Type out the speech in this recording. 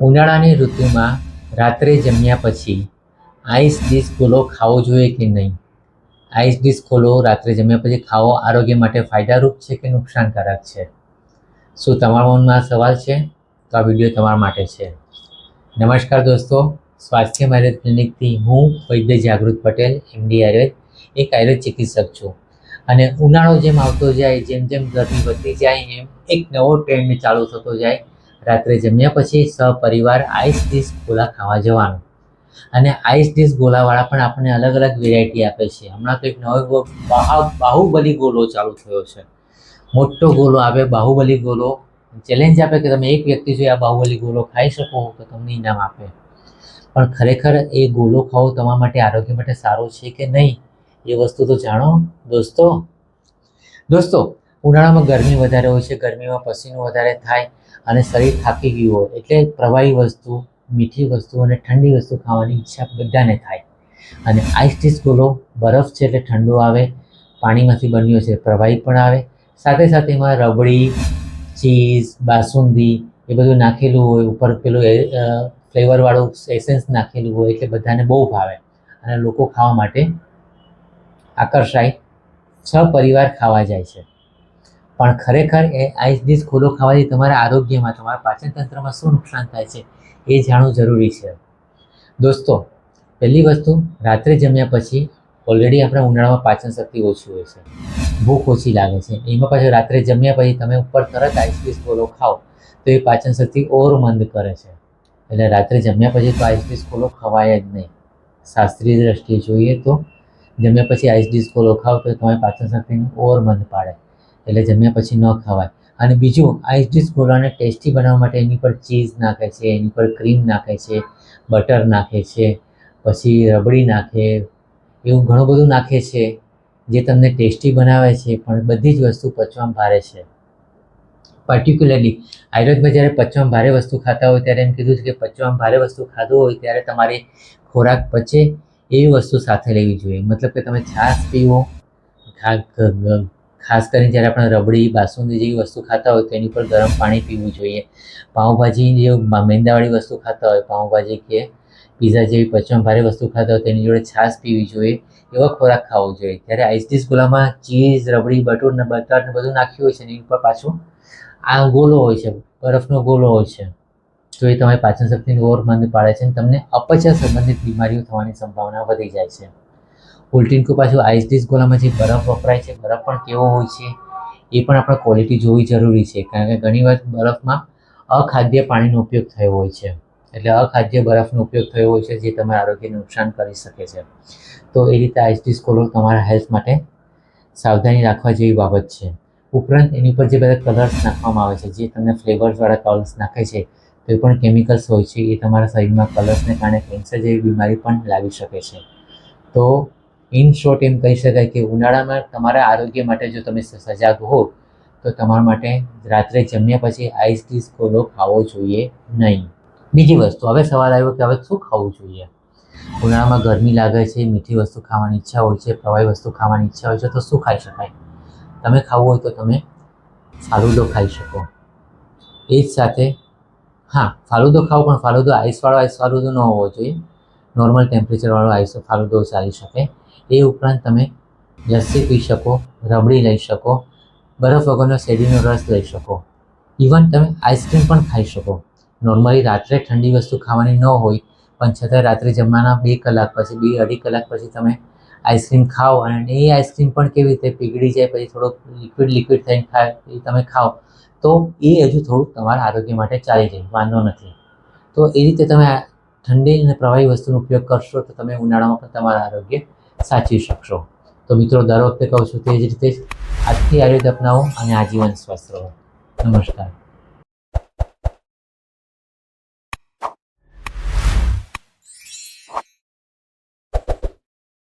ઉનાળાની ઋતુમાં રાત્રે જમ્યા પછી આઈસ ડીશ ખોલો, ખાવો જોઈએ કે નહીં? આઈસ ડીશ ખોલો, રાત્રે જમ્યા પછી ખાવો આરોગ્ય માટે ફાયદારૂપ છે કે નુકસાનકારક છે? શું તમારા મનમાં સવાલ છે? તો આ વીડિયો તમારા માટે છે. નમસ્કાર દોસ્તો, સ્વાસ્થ્ય આયુર્વેદ ક્લિનિકથી હું વૈદ્ય જાગૃત પટેલ એમડી આયુર્વેદ, એક આયુર્વેદ ચિકિત્સક છું. અને ઉનાળો જેમ આવતો જાય, જેમ જેમ ગરમી વધતી જાય, એમ એક નવો ટ્રેન્ડ ચાલુ થતો જાય રાત્રે જમ્યા પછી સપરિવાર આઈસ ડીશ ગોલા ખાવા જવાનું. અને આઈસ ડીશ ગોલાવાળા પણ આપણને અલગ અલગ વેરાયટી આપે છે. હમણાં કંઈક નવો બાહુબલી ગોલો ચાલુ થયો છે. મોટો ગોલો આવે, બાહુબલી ગોલો. ચેલેન્જ આપે કે તમે એક વ્યક્તિ જો આ બાહુબલી ગોલો ખાઈ શકો તો તમને ઇનામ આપે. પણ ખરેખર એ ગોલો ખાવો તમારા માટે આરોગ્ય માટે સારો છે કે નહીં? એ વસ્તુ તો જાણો, દોસ્તો. દોસ્તો, ઉનાળામાં ગરમી વધારે હોય છે, ગરમીમાં પસીનો વધારે થાય અને શરીર થાકી ગયું હોય એટલે પ્રવાહી વસ્તુ, મીઠી વસ્તુ અને ઠંડી વસ્તુ ખાવાની ઈચ્છા બધાને થાય. અને આઈસ ટી સ્કૂલો બરફ છે એટલે ઠંડુ આવે, પાણીમાંથી બન્યું છે પ્રવાહી પણ આવે. સાથે સાથે એમાં રબડી ચીઝ બાસુંદી એ બધું નાખેલું હોય, ઉપર પેલું ફ્લેવરવાળું એસેન્સ નાખેલું હોય એટલે બધાને બહુ ભાવે. અને લોકો ખાવા માટે આકર્ષાય. છ પરિવાર ખાવા જાય છે. પણ ખરેખર એ આઈસ ડીશ ખોલો ખાવાથી તમારા આરોગ્યમાં, તમારા પાચનતંત્રમાં શું નુકસાન થાય છે એ જાણવું જરૂરી છે. દોસ્તો, પહેલી વસ્તુ, રાત્રે જમ્યા પછી ઓલરેડી આપણા ઉનાળામાં પાચન શક્તિ ઓછી હોય છે. ભૂખ ઓછી લાગે છે. એમાં પાછું રાત્રે જમ્યા પછી તમે ઉપર તરત આઈસ ડીશ ખોલો ખાઓ તો એ પાચન શક્તિ ઓર મંદ કરે છે. એટલે રાત્રે જમ્યા પછી તો આઈસ ડીશ ખોલો ખવાય જ નહીં. શાસ્ત્રીય દ્રષ્ટિએ જોઈએ તો, જમ્યા પછી આઈસ ડીશ ખોલો ખાવ તો તમારી પાચન શક્તિને ઓર મંદ પાડે. એટલે જમ્યા પછી ન ખવાય. અને બીજું આઈસ ડીશ ગોલાને ટેસ્ટી બનાવવા માટે એની પર ચીઝ નાખે છે, એની પર ક્રીમ નાખે છે બટર નાખે છે, પછી રબડી નાખે, એવું ઘણું બધું નાખે છે, જે તમને ટેસ્ટી બનાવે છે, પણ બધી જ વસ્તુ પચવામાં ભારે છે. પર્ટિક્યુલરલી આયુર્વેદમાં જ્યારે પચવામાં ભારે વસ્તુ ખાતા હોય, ત્યારે એમ કીધું છે કે પચવામાં ભારે વસ્તુ ખાધું હોય, ત્યારે તમારે ખોરાક પચે એવી વસ્તુ સાથે લેવી જોઈએ. મતલબ કે તમે છાશ પીવો ખાસ કરીને જ્યારે આપણે રબડી, બાસુંદી જેવી વસ્તુ ખાતા હોય તો એની પર ગરમ પાણી પીવું જોઈએ. પાઉંભાજી જે મેંદાવાળી વસ્તુ ખાતા હોય, પાઉંભાજી કે પીઝા જેવી પચવામાં ભારે વસ્તુ ખાતા હોય, તેની જોડે છાશ પીવી જોઈએ, એવો ખોરાક ખાવો જોઈએ. ત્યારે આઈસ ગુલામાં ચીઝ રબડી, બટર ને બટર ને બધું નાખ્યું હોય છે, એની ઉપર પાછું આ ગોલો હોય છે, બરફનો ગોલો હોય છે. તો એ તમારી પાચન શક્તિને ઓર મંદ પાડે છે અને તમને અપચા સંબંધિત બીમારીઓ થવાની સંભાવના વધી જાય છે. ઉલટીનકું પાછું આઈસ ડીશ ગોલામાં જે બરફ વપરાય છે, બરફ પણ કેવો હોય છે, એ પણ આપણે ક્વોલિટી જોવી જરૂરી છે, કારણ કે ઘણીવાર બરફમાં અખાદ્ય પાણીનો ઉપયોગ થયો હોય છે. એટલે અખાદ્ય બરફનો ઉપયોગ થયો હોય છે, જે તમારા આરોગ્યને નુકસાન કરી શકે છે. તો એ રીતે આઈસ ડીશ કોલર તમારા હેલ્થ માટે સાવધાની રાખવા જેવી બાબત છે. ઉપરાંત એની ઉપર જે બધા કલર્સ નાખવામાં આવે છે, જે તમને ફ્લેવર્સવાળા કલર્સ નાખે છે, તો એ પણ કેમિકલ્સ હોય છે, એ તમારા શરીરમાં કલર્સને કારણે કેન્સર જેવી બીમારી પણ લાવી શકે છે. તો ઇન શોર્ટ એમ કહી શકાય કે ઉનાળામાં તમારા આરોગ્ય માટે જો તમે સજાગ હો, તો તમારા માટે રાત્રે જમ્યા પછી આઈસ ડીશ કોલો ખાવો જોઈએ નહીં. બીજી વસ્તુ, હવે સવાલ આવ્યો કે હવે શું ખાવું જોઈએ? ઉનાળામાં ગરમી લાગે છે, મીઠી વસ્તુ ખાવાની ઈચ્છા હોય છે, પ્રવાહી વસ્તુ ખાવાની ઈચ્છા હોય છે, તો શું ખાઈ શકાય? તમે ખાવું હોય તો તમે ફાલુદો ખાઈ શકો. એ જ સાથે, હા, ફાલુદો ખાવો પણ ફાલુદો આઈસવાળો આઈસ ફાલુદો ન હોવો જોઈએ. નોર્મલ ટેમ્પરેચરવાળો આઈસ ફાલુદો ચાલી શકે. એ ઉપરાંત તમે લસ્સી પી શકો, રબડી લઈ શકો, બરફ વગરનો શેરડીનો રસ લઈ શકો. ઇવન તમે આઈસ્ક્રીમ પણ ખાઈ શકો. નોર્મલી રાત્રે ઠંડી વસ્તુ ખાવાની ન હોય, પણ છતાં રાત્રે જમવાના બે કલાક પછી, બે અઢી કલાક પછી તમે આઈસ્ક્રીમ ખાઓ અને એ આઈસ્ક્રીમ પણ કેવી રીતે પીગળી જાય, પછી થોડોક લિક્વિડ લિક્વિડ થઈને ખાય, એ તમે ખાઓ, તો એ હજુ થોડુંક તમારા આરોગ્ય માટે ચાલી જાય, વાંધો નથી. તો એ રીતે તમે ઠંડી અને પ્રવાહી વસ્તુનો ઉપયોગ કરશો તો તમે ઉનાળામાં પણ તમારા આરોગ્ય સાચવી શકશો. તો મિત્રો, દર વખતે કહું છું તે જ રીતે આજથી આયુર્વેદ અપનાવો અને આજીવન સ્વસ્થ રહો. નમસ્કાર.